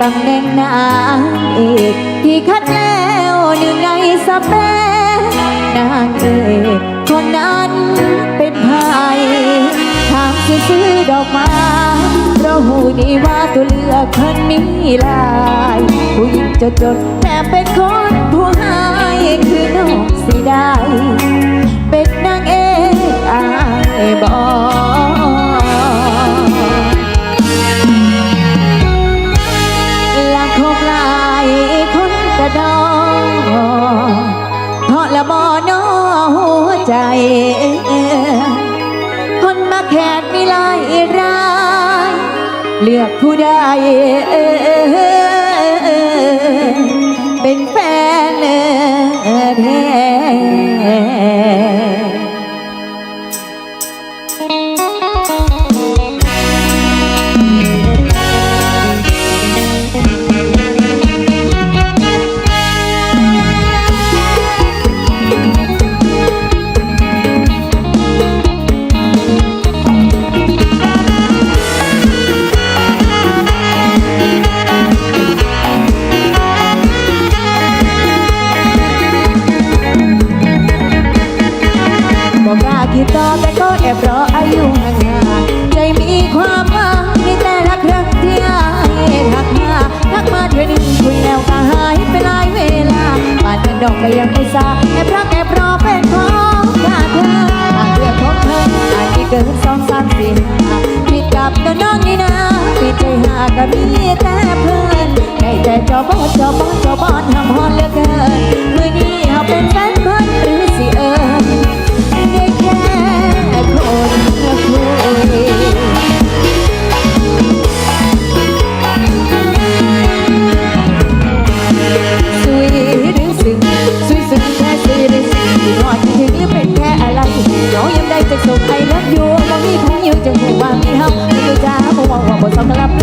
ตำแหน่งนางเอกที่คัดแล้วหนึ่งในสเปนนางเอกคนนั้นเป็นไผทางซื้อดอกไม้เราหูดีว่าตัวเลือกคนมีลายผู้หญิงจนจนแต่เป็นคนผู้หายคือน้องสิได้ เป็นนางเอกอายบอก ละบ่อนอหัวใจ คนมาแขกมีลายราย เลือกผู้ใด กกล้าคิดต่อแต่ก็แอบรออายุห่างๆใจมีความหวังในแต่ละครั้งที่อายทักมาทักมาเธอหนึ่งคุยแล้วก็หายไปหลายเวลาป่านนั้นดอกก็ยังไม่ซาแอบรักแอบรอเป็นของข้าเธอหากเรื่องของเธออาจจะเกินสองสามสี่ผิดกับตัวน้องนี่นะผิดใจหาก็มีแต่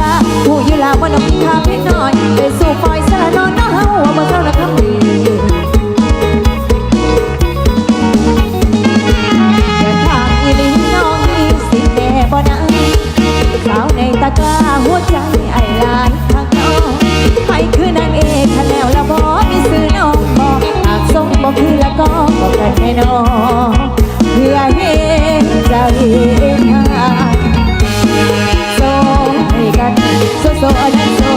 ลาผู้อยู่ลาว่าน้องมีค่า กันโซ